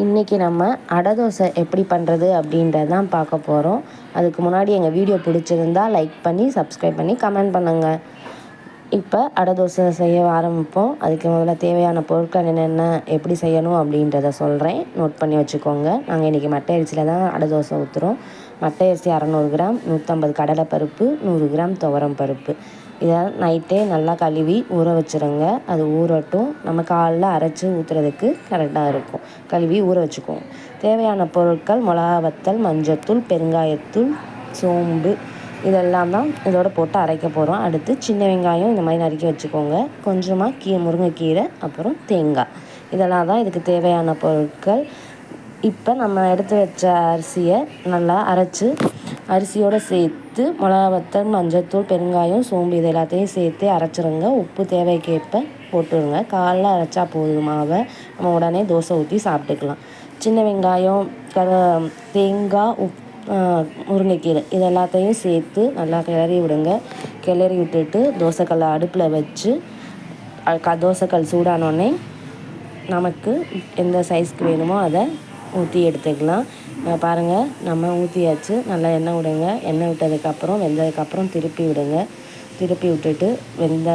இன்றைக்கி நம்ம அடை தோசை எப்படி பண்ணுறது அப்படின்றது தான் பார்க்க போகிறோம் அதுக்கு முன்னாடி எங்கள் வீடியோ பிடிச்சிருந்தா லைக் பண்ணி சப்ஸ்கிரைப் பண்ணி கமெண்ட் பண்ணுங்கள் இப்போ அடை தோசை செய்ய ஆரம்பிப்போம். அதுக்கு முதல்ல தேவையான பொருட்கள் என்னென்ன எப்படி செய்யணும் அப்படின்றத சொல்கிறேன் நோட் பண்ணி வச்சுக்கோங்க. நாங்கள் இன்றைக்கி மட்டை அரிசியில் தான் அடை தோசை ஊற்றுறோம் மட்டை அரிசி அறநூறு கிராம் நூற்றம்பது கடலைப்பருப்பு நூறு கிராம் துவரம் பருப்பு. இதை நைட்டே நல்லா கழுவி ஊற வச்சுருங்க. அது ஊறட்டும். நம்ம காலில் அரைச்சி ஊற்றுறதுக்கு கரெக்டாக இருக்கும். கழுவி ஊற வச்சுக்குவோம். தேவையான பொருட்கள் மிளகா வத்தல் மஞ்சத்தூள் பெருங்காயத்தூள் சோம்பு இதெல்லாம் தான் இதோட போட்டு அரைக்க போகிறோம் அடுத்து சின்ன வெங்காயம் இந்த மாதிரி நறுக்கி வச்சுக்கோங்க. கொஞ்சமாக கீ முருங்கைக்கீரை அப்புறம் தேங்காய். இதெல்லாம் தான் இதுக்கு தேவையான பொருட்கள். இப்போ நம்ம எடுத்து வச்ச அரிசியை நல்லா அரைச்சி அரிசியோடு சேர்த்து மிளகா வத்தல் மஞ்சத்தூள் பெருங்காயம் சோம்பு இது எல்லாத்தையும் சேர்த்து அரைச்சிருங்க. உப்பு தேவைக்கேற்ப போட்டுருங்க. காலைல அரைச்சா போதுமாக நம்ம உடனே தோசை ஊற்றி சாப்பிட்டுக்கலாம். சின்ன வெங்காயம் தேங்காய் உப் முருங்கைக்கீரை. இது எல்லாத்தையும் சேர்த்து நல்லா கிளறி விடுங்க. கிளறி விட்டுட்டு தோசைக்கல்லை அடுப்பில் வச்சு தோசைக்கல் சூடானோடனே நமக்கு எந்த சைஸ்க்கு வேணுமோ அதை ஊற்றி எடுத்துக்கலாம். பாருங்கள் நம்ம ஊற்றியாச்சு நல்லா எண்ணெய் விடுங்க. எண்ணெய் விட்டதுக்கப்புறம் வெந்ததுக்கப்புறம் திருப்பி விடுங்க. திருப்பி விட்டுட்டு வெந்த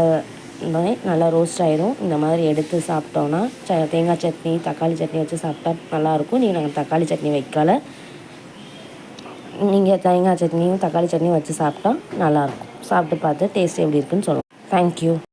நல்லா ரோஸ்ட் ஆயிரும். இந்த மாதிரி எடுத்து சாப்பிட்டோன்னா ச தேங்காய் சட்னி தக்காளி சட்னி வச்சு சாப்பிட்டா நல்லாயிருக்கும் நீங்கள் நாங்கள் தக்காளி சட்னி வைக்கலை. நீங்கள் தேங்காய் சட்னியும் தக்காளி சட்னியும் வச்சு சாப்பிட்டா நல்லாயிருக்கும் சாப்பிட்டு பார்த்து டேஸ்ட் எப்படி இருக்குன்னு சொல்லுவோம் தேங்க்யூ